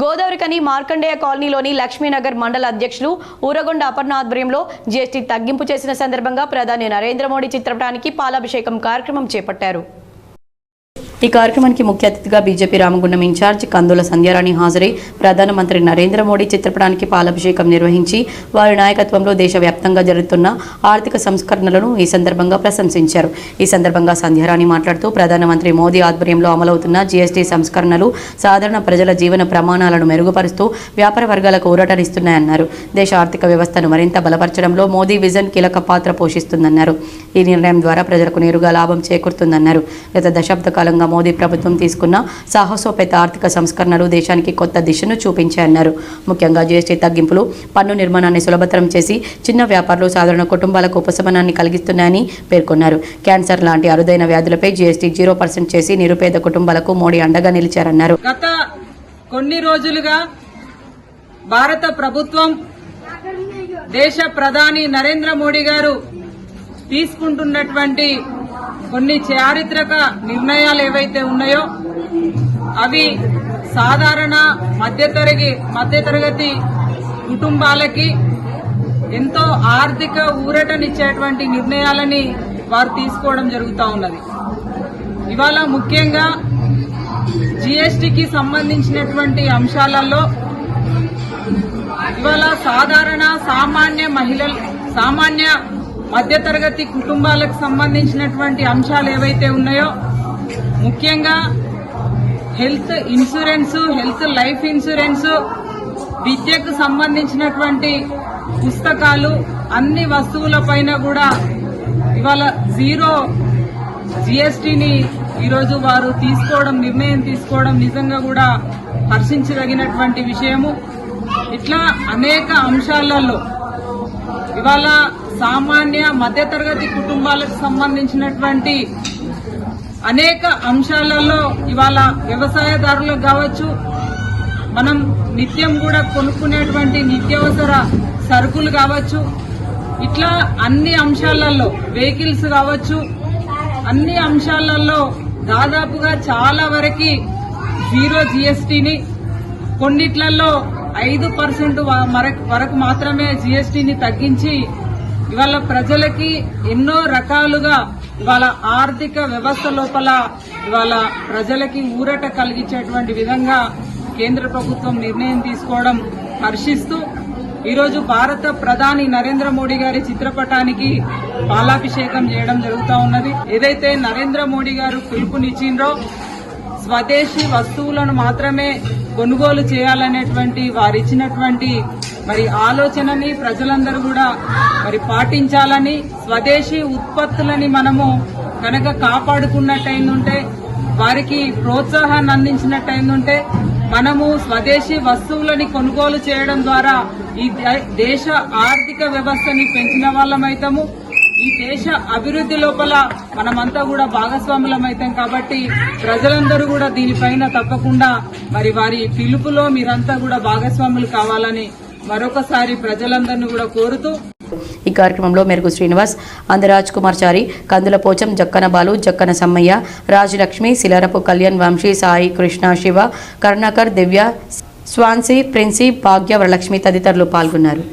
గోదావరికని మార్కండేయ కాలనీలోని లక్ష్మీనగర్ మండల అధ్యక్షులు ఊరగొండ అపర్ణ ఆధ్వర్యంలో జీఎస్టీ తగ్గింపు చేసిన సందర్భంగా ప్రధాని నరేంద్ర మోడీ చిత్రపటానికి పాలాభిషేకం కార్యక్రమం చేపట్టారు. ఈ కార్యక్రమానికి ముఖ్య అతిథిగా BJP Ramagundam in charge Kandula Sandhyarani హాజరై ప్రధానమంత్రి నరేంద్ర మోడీ చిత్రపటానికి పాలాభిషేకం నిర్వహించి వారి నాయకత్వంలో దేశవ్యాప్తంగా జరుగుతున్న ఆర్థిక సంస్కరణలను ఈ సందర్భంగా ప్రశంసించారు. ఈ సందర్భంగా సంధ్యారాణి మాట్లాడుతూ ప్రధానమంత్రి మోదీ ఆధ్వర్యంలో అమలవుతున్న జీఎస్టీ సంస్కరణలు సాధారణ ప్రజల జీవన ప్రమాణాలను మెరుగుపరుస్తూ వ్యాపార వర్గాలకు ఊరటనిస్తున్నాయన్నారు. దేశ ఆర్థిక వ్యవస్థను మరింత బలపరచడంలో మోదీ విజన్ కీలక పాత్ర పోషిస్తుందన్నారు. ఈ నిర్ణయం ద్వారా ప్రజలకు నేరుగా లాభం చేకూరుతుందన్నారు. గత దశాబ్ద కాలంగా మోదీ ప్రభుత్వం తీసుకున్న సాహసోపేత ఆర్థిక సంస్కరణలు దేశానికి కొత్త దిశను చూపించాయన్నారు. ముఖ్యంగా జీఎస్టీ తగ్గింపులు పన్ను నిర్మాణాన్ని సులభతరం చేసి చిన్న వ్యాపారులు సాధారణ కుటుంబాలకు ఉపశమనాన్ని కలిగిస్తున్నాయని పేర్కొన్నారు. క్యాన్సర్ లాంటి అరుదైన వ్యాధులపై జీఎస్టీ జీరో పర్సెంట్ చేసి నిరుపేద కుటుంబాలకు మోడీ అండగా నిలిచారన్నారు. గత కొన్ని రోజులుగా భారత ప్రభుత్వం దేశ ప్రధాని నరేంద్ర మోడీ గారు తీసుకుంటున్నటువంటి కొన్ని చారిత్రక నిర్ణయాలు ఏవైతే ఉన్నాయో అవి సాధారణ మధ్యతరగతి మధ్యతరగతి కుటుంబాలకి ఎంతో ఆర్థిక ఊరటనిచ్చేటువంటి నిర్ణయాలని వారు తీసుకోవడం జరుగుతూ ఉన్నది. ఇవాళ ముఖ్యంగా జీఎస్టీకి సంబంధించినటువంటి అంశాలలో ఇవాళ సాధారణ సామాన్య మహిళలు సామాన్య మధ్యతరగతి కుటుంబాలకు సంబంధించినటువంటి అంశాలు ఏవైతే ఉన్నాయో ముఖ్యంగా health insurance health life insurance విద్యకు సంబంధించినటువంటి పుస్తకాలు అన్ని వస్తువుల పైన కూడా ఇవాళ జీరో జిఎస్టీని ఈరోజు వారు తీసుకోవడం నిర్ణయం తీసుకోవడం నిజంగా కూడా హర్షించదగినటువంటి విషయము. ఇట్లా అనేక అంశాలలో ఇవాళ సామాన్య మధ్యతరగతి కుటుంబాలకు సంబంధించినటువంటి అనేక అంశాలలో ఇవాళ వ్యవసాయదారులకు కావచ్చు మనం నిత్యం కూడా కొనుక్కునేటువంటి నిత్యావసర సరుకులు కావచ్చు ఇట్లా అన్ని అంశాలలో వెహికల్స్ కావచ్చు అన్ని అంశాలలో దాదాపుగా చాలా వరకు జీరో జిఎస్టిని కొన్నిట్లలో ఐదు పర్సెంట్ వరకు మాత్రమే జిఎస్టిని తగ్గించి ఇవాళ ప్రజలకి ఎన్నో రకాలుగా ఇవాళ ఆర్థిక వ్యవస్థ లోపల ఇవాళ ప్రజలకి ఊరట కలిగించేటువంటి విధంగా కేంద్ర ప్రభుత్వం నిర్ణయం తీసుకోవడం హర్షిస్తూ ఈరోజు భారత ప్రధాని నరేంద్ర మోడీ గారి చిత్రపటానికి పాలాభిషేకం చేయడం జరుగుతూ ఉన్నది. ఏదైతే నరేంద్ర మోడీ గారు పిలుపునిచ్చిండ్రో స్వదేశీ వస్తువులను మాత్రమే కొనుగోలు చేయాలనేటువంటి వారిచ్చినటువంటి మరి ఆలోచనని ప్రజలందరూ కూడా మరి పాటించాలని స్వదేశీ ఉత్పత్తులని మనము కనుక కాపాడుకున్నట్టయిందంటే వారికి ప్రోత్సాహాన్ని అందించినట్టయిందంటే మనము స్వదేశీ వస్తువులని కొనుగోలు చేయడం ద్వారా ఈ దేశ ఆర్థిక వ్యవస్థని పెంచిన వాళ్ళమైతాము. ఈ దేశ అభివృద్ధి లోపల మనమంతా కూడా భాగస్వాములమైతాం కాబట్టి ప్రజలందరూ కూడా దీనిపైన తప్పకుండా మరి వారి పిలుపులో మీరంతా కూడా భాగస్వాములు కావాలని మరొకసారి ప్రజలందరినీ కూడా కోరుతూ ఈ కార్యక్రమంలో మెరుగు శ్రీనివాస్ అందరాజ్ కుమార్ చారి కందుల పోచం జక్కన బాలు జక్కన సమ్మయ్య రాజలక్ష్మి శిలారపు కళ్యాణ్ వంశీ సాయి కృష్ణ శివ కరుణాకర్ దివ్య స్వాన్సీ ప్రిన్సీ భాగ్య వరలక్ష్మి తదితరులు పాల్గొన్నారు.